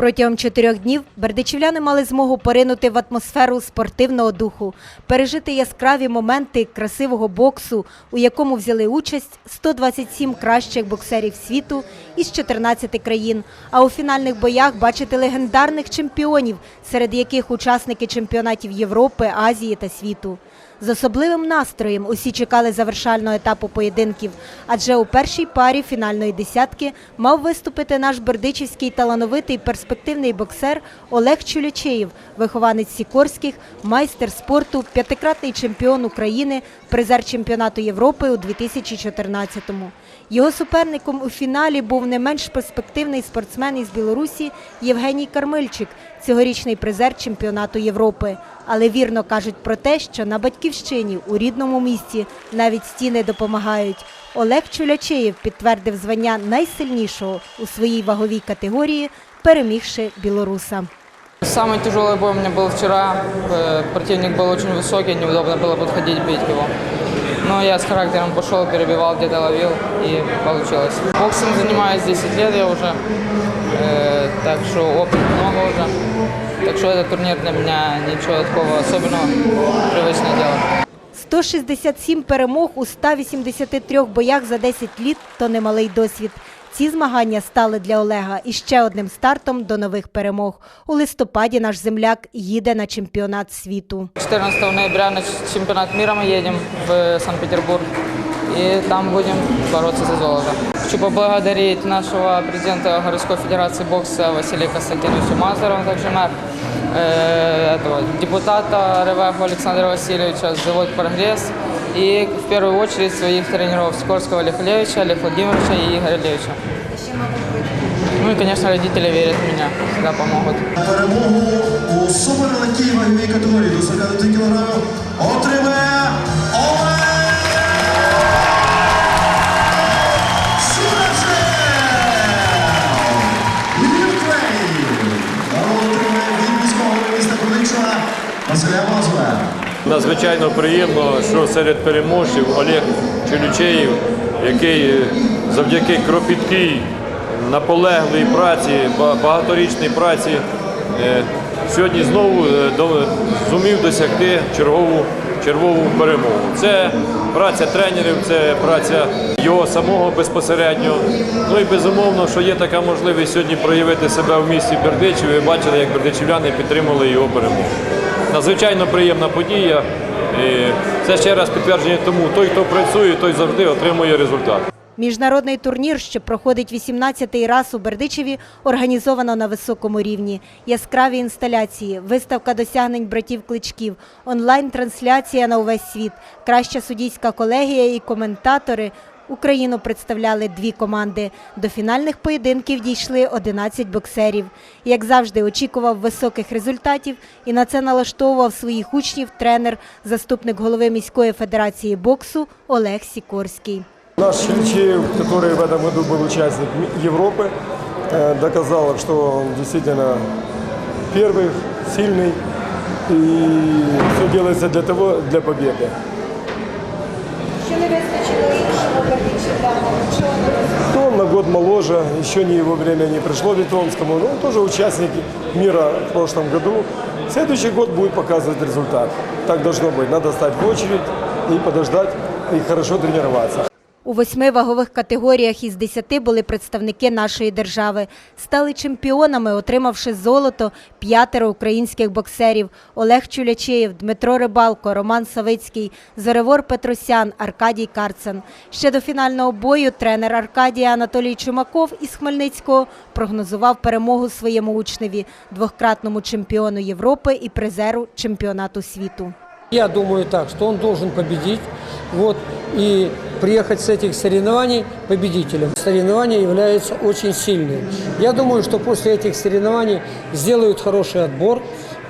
Протягом чотирьох днів бердичівляни мали змогу поринути в атмосферу спортивного духу, пережити яскраві моменти красивого боксу, у якому взяли участь 127 кращих боксерів світу із 14 країн. А у фінальних боях бачити легендарних чемпіонів, серед яких учасники чемпіонатів Європи, Азії та світу. З особливим настроєм усі чекали завершального етапу поєдинків, адже у першій парі фінальної десятки мав виступити наш бердичівський талановитий перспективний боксер Олег Чулячеєв, вихованець Сікорських, майстер спорту, п'ятикратний чемпіон України, призер чемпіонату Європи у 2014-му. Його суперником у фіналі був не менш перспективний спортсмен із Білорусі Євгеній Кармильчик, цьогорічний призер чемпіонату Європи. Але вірно кажуть про те, що на батьківщині у рідному місті навіть стіни допомагають. Олег Чулячеєв підтвердив звання найсильнішого у своїй ваговій категорії, перемігши білоруса. Самый тяжелый бой у меня был вчера. Э, Противник был очень высокий, неудобно было подходить, бить его. Но я с характером пошел, перебивал, где-то ловил и получилось. Боксом занимаюсь 10 лет я уже, э, так что опыт много уже. Так что этот турнир для меня ничего такого особенного, привычное дело. 167 перемог у 183 боях за 10 літ – то немалий досвід. Ці змагання стали для Олега іще одним стартом до нових перемог. У листопаді наш земляк їде на чемпіонат світу. 14 ноября на чемпионат мира мы едем в Санкт-Петербург. И там будем бороться за золото. Хочу поблагодарить нашего президента городской федерации бокса Василия Константиновича Мазарова, также мэр, э, этого, депутата Ревеху Александра Васильевича, завод «Прогресс». И в первую очередь своих тренеров Скорского Олега Левича, Олега Владимировича и Игоря Левича. Ну и, конечно, родители верят в меня, всегда помогут. Перемогу у суперлегкій ваговій категорії до 45 кг отримає Олег Шурачев! Ukraine! Нагороду отримає від міського міста Продикшина Василя Мазура. Надзвичайно приємно, що серед переможців Олег Челючеєв, який е, завдяки кропіткій, наполеглій праці, багаторічній праці, е, сьогодні знову е, зумів досягти чергову, чергову перемогу. Це праця тренерів, це праця його самого безпосередньо. Ну і безумовно, що є така можливість сьогодні проявити себе в місті Бердичів. Ви бачили, як бердичівляни підтримали його перемогу. Надзвичайно приємна подія. І це ще раз підтвердження тому, той, хто працює, той завжди отримує результат. Міжнародний турнір, що проходить 18-й раз у Бердичеві, організовано на високому рівні. Яскраві інсталяції, виставка досягнень братів Кличків, онлайн-трансляція на увесь світ, краща суддійська колегія і коментатори. Україну представляли дві команди. До фінальних поєдинків дійшли 11 боксерів. Як завжди, очікував високих результатів і на це налаштовував своїх учнів тренер, заступник голови міської федерації боксу Олег Сікорський. Наш Ильчеев, который в этом году был участник Ми- Европы, э, доказал, что он действительно первый, сильный, и все делается для того, для победы. Моложе, еще не его время не пришло Витонскому, но он тоже участник мира в прошлом году. Следующий год будет показывать результат. Так должно быть. Надо стать в очередь и подождать, и хорошо тренироваться. У восьми вагових категоріях із десяти були представники нашої держави. Стали чемпіонами, отримавши золото п'ятеро українських боксерів Олег Чулячеєв, Дмитро Рибалко, Роман Савицький, Зоревор Петросян, Аркадій Карцан. Ще до фінального бою тренер Аркадія Анатолій Чумаков із Хмельницького прогнозував перемогу своєму учневі, двократному чемпіону Європи і призеру чемпіонату світу. Я думаю так, что он должен победить приехать с этих соревнований победителем. Соревнования являются очень сильными. Я думаю, что после этих соревнований сделают хороший отбор,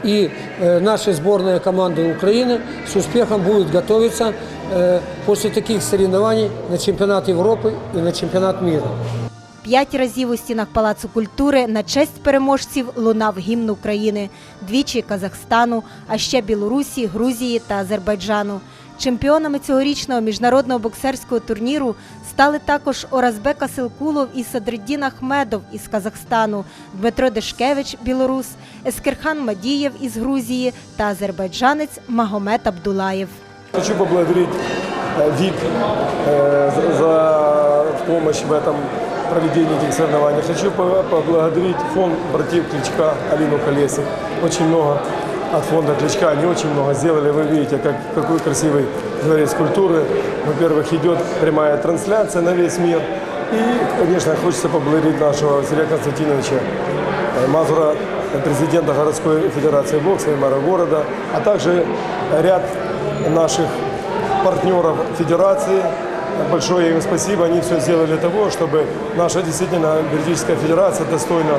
и э, наша сборная команды Украины с успехом будет готовиться э, после таких соревнований на чемпионат Европы и на чемпионат мира. П'ять разів у стінах Палацу культури на честь переможців лунав гімн України, двічі Казахстану, а ще Білорусі, Грузії та Азербайджану. Чемпіонами цьогорічного міжнародного боксерського турніру стали також Оразбек Асилкулов і Садриддін Ахмедов із Казахстану, Дмитро Дешкевич, білорус, Ескерхан Мадієв із Грузії та азербайджанець Магомед Абдулаєв. Хочу поблагодарить э, ВИК э, за- за помощь в этом проведении этих соревнований. Хочу по- поблагодарить фонд братьев Кличка Алину Колесик. Очень много от фонда Кличка, они очень много сделали. Вы видите, как, какой красивый дворец культуры. Во-первых, идет прямая трансляция на весь мир. И, конечно, хочется поблагодарить нашего Василия Константиновича э, Мазура, президента городской федерации бокса и мэра города, а также ряд наших партнеров федерации. Большое им спасибо. Они все сделали для того, чтобы наша действительно юридическая федерация достойно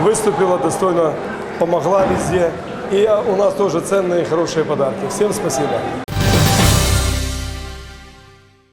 выступила, достойно помогла везде. И у нас тоже ценные, хорошие подарки. Всем спасибо.